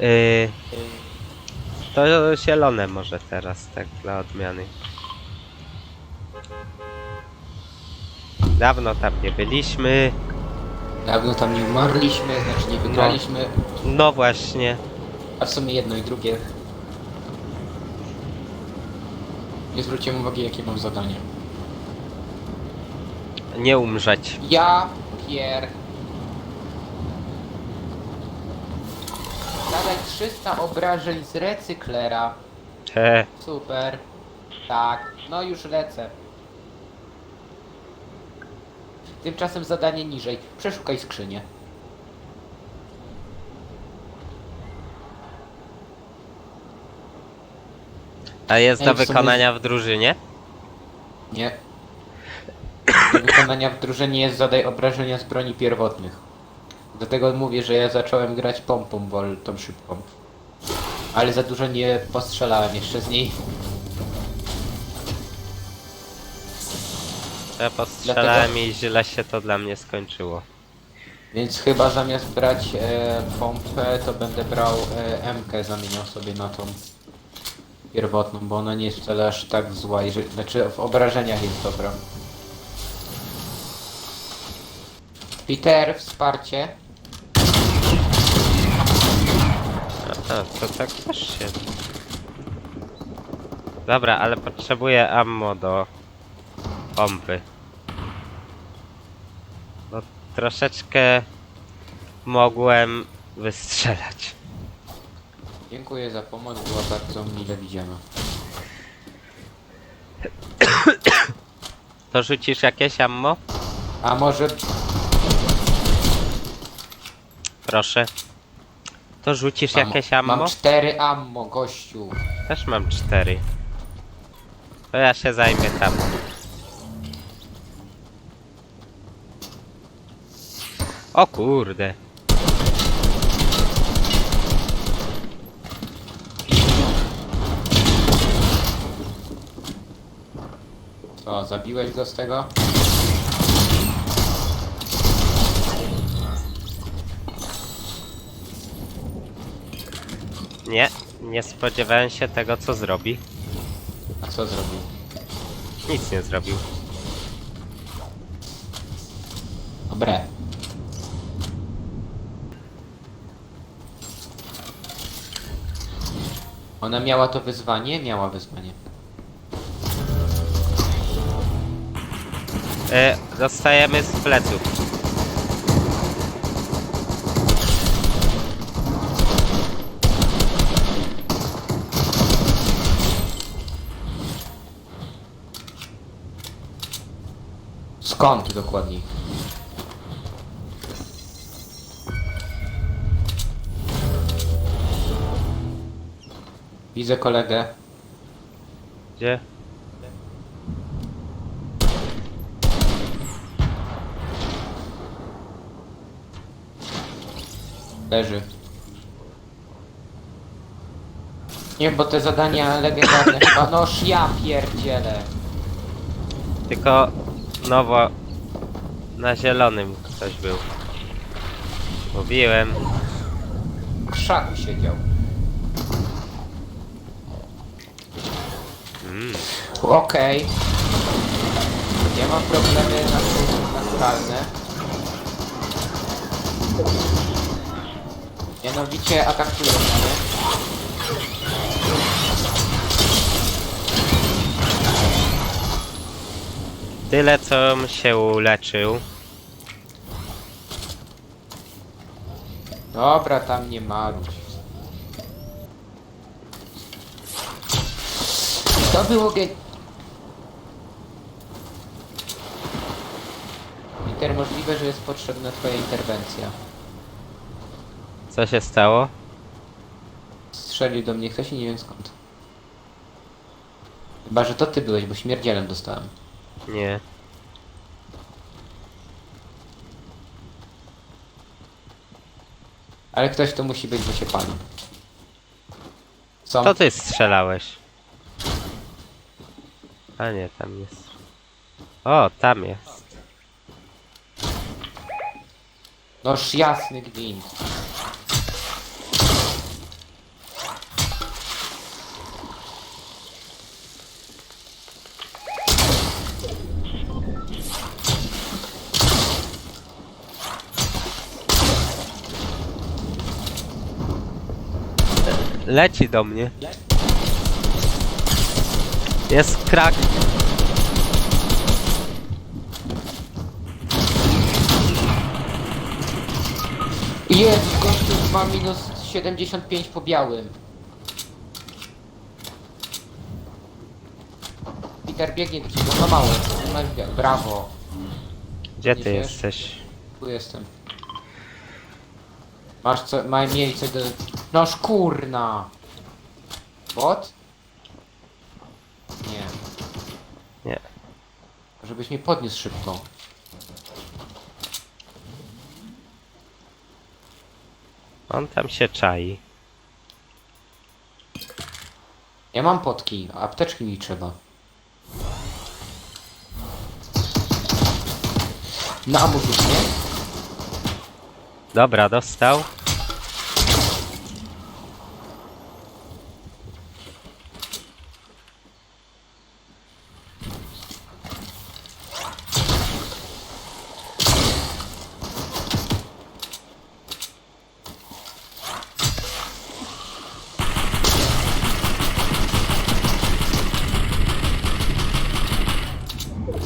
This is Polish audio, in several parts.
Yy, to zielone może teraz, tak dla odmiany. Dawno tam nie byliśmy. Dawno tam nie umarliśmy, znaczy nie wygraliśmy, No właśnie. a w sumie jedno i drugie. Nie zwróciłem uwagi jakie mam zadanie. Nie umrzeć. Ja, Pier. Zadaj 300 obrażeń z recyklera. He, Super. Tak, no już lecę. Tymczasem zadanie niżej. Przeszukaj skrzynię. a jest Ej, do w sumie- wykonania w drużynie? Nie. Do wykonania w drużynie jest zadaj obrażenia z broni pierwotnych. Dlatego mówię, że ja zacząłem grać pompą, bo tą szybką. Ale za dużo nie postrzelałem jeszcze z niej. Ja postrzelałem i źle się to dla mnie skończyło. Więc chyba zamiast brać e, pompę, to będę brał e, MK, zamieniał sobie na tą pierwotną, bo ona nie jest wcale aż tak zła, jeżeli, znaczy w obrażeniach jest dobra. Peter, wsparcie. Aha, to tak też się... Dobra, ale potrzebuję ammo do pompy. No troszeczkę mogłem wystrzelać. Dziękuję za pomoc, była bardzo mile widziana. To rzucisz jakieś ammo? A może Proszę. To rzucisz mam, jakieś ammo? mam cztery ammo, gościu. Też mam cztery. To ja się zajmę tam. O kurde. Co, zabiłeś go z tego? Nie, nie spodziewałem się tego co zrobi. A co zrobił? Nic nie zrobił. Dobre. Ona miała to wyzwanie? Miała wyzwanie. E, dostajemy z pleców. Skąd dokładniej? Widzę kolegę. Gdzie? Leży. Nie, bo te zadania legendarne chyba... Noż ja pierdzielę. Tylko nowo na zielonym ktoś był. Mówiłem. W krzaku siedział. Mm. Okej. Ja mam problemy natu- naturalne. Mianowicie atakują mnie. Tyle co się uleczył. Dobra, tam nie marudź. To było ge... Peter, możliwe, że jest potrzebna twoja interwencja. Co się stało? Strzelił do mnie ktoś i nie wiem skąd. Chyba, że to ty byłeś, bo śmierdzielem dostałem. Nie. Ale ktoś tu musi być, bo się pali. Co? To ty strzelałeś. A nie, tam jest. O, tam jest. Noż jasny gwint. Leci do mnie. Jest krak. Jest, gościu ma minus 75 po białym. Peter biegnie do ciebie, no mały. Bia- Brawo, Gdzie ty Idziesz? jesteś? tu jestem. Masz co, ma miejsce do... No szkurna! Bot? Nie. Nie. Żebyś mnie podniósł szybko. On tam się czai. Ja mam potki, a apteczki mi trzeba. Na nie? Dobra, dostał.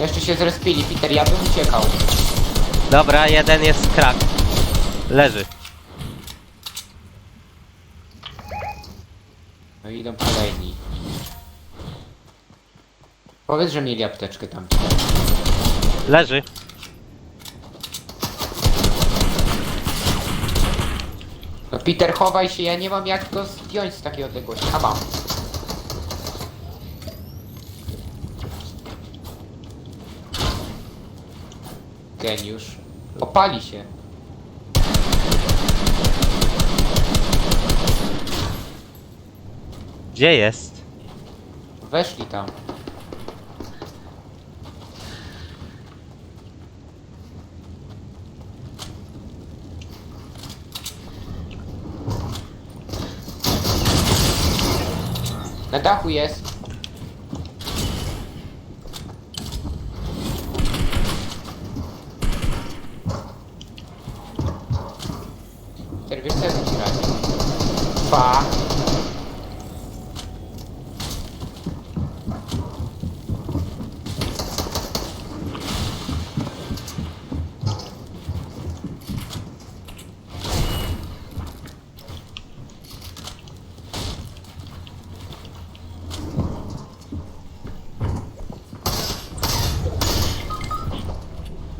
Jeszcze się zrespili, Peter, ja bym uciekał. Dobra, jeden jest krak. Leży. No i idą kolejni. Powiedz, że mieli apteczkę tam. Leży. No Peter, chowaj się, ja nie mam jak go zdjąć z takiej odległości. A mam. Geniusz. Opali się. Gdzie jest? Weszli tam. Na dachu jest. Czerwiesz co ci radzi? Dwa.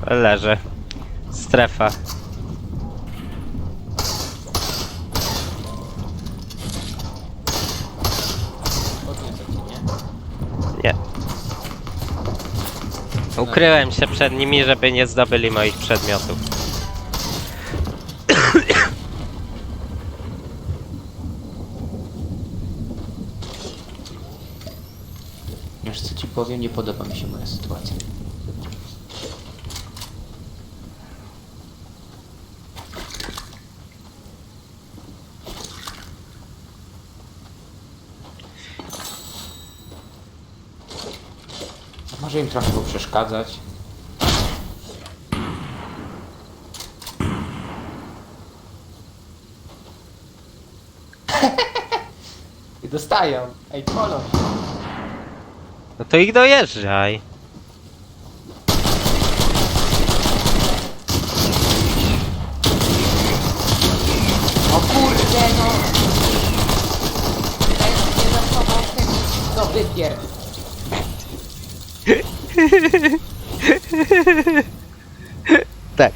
Leży. Strefa. Nie? Nie. Ukryłem się przed nimi, żeby nie zdobyli moich przedmiotów. Wiesz co ci powiem, nie podoba mi się moja sytuacja. Może im trochę poprzeszkadzać. I dostają. Ej, kolor. No to ich dojeżdżaj. O kurde no! Ten nie ten... No. Tak.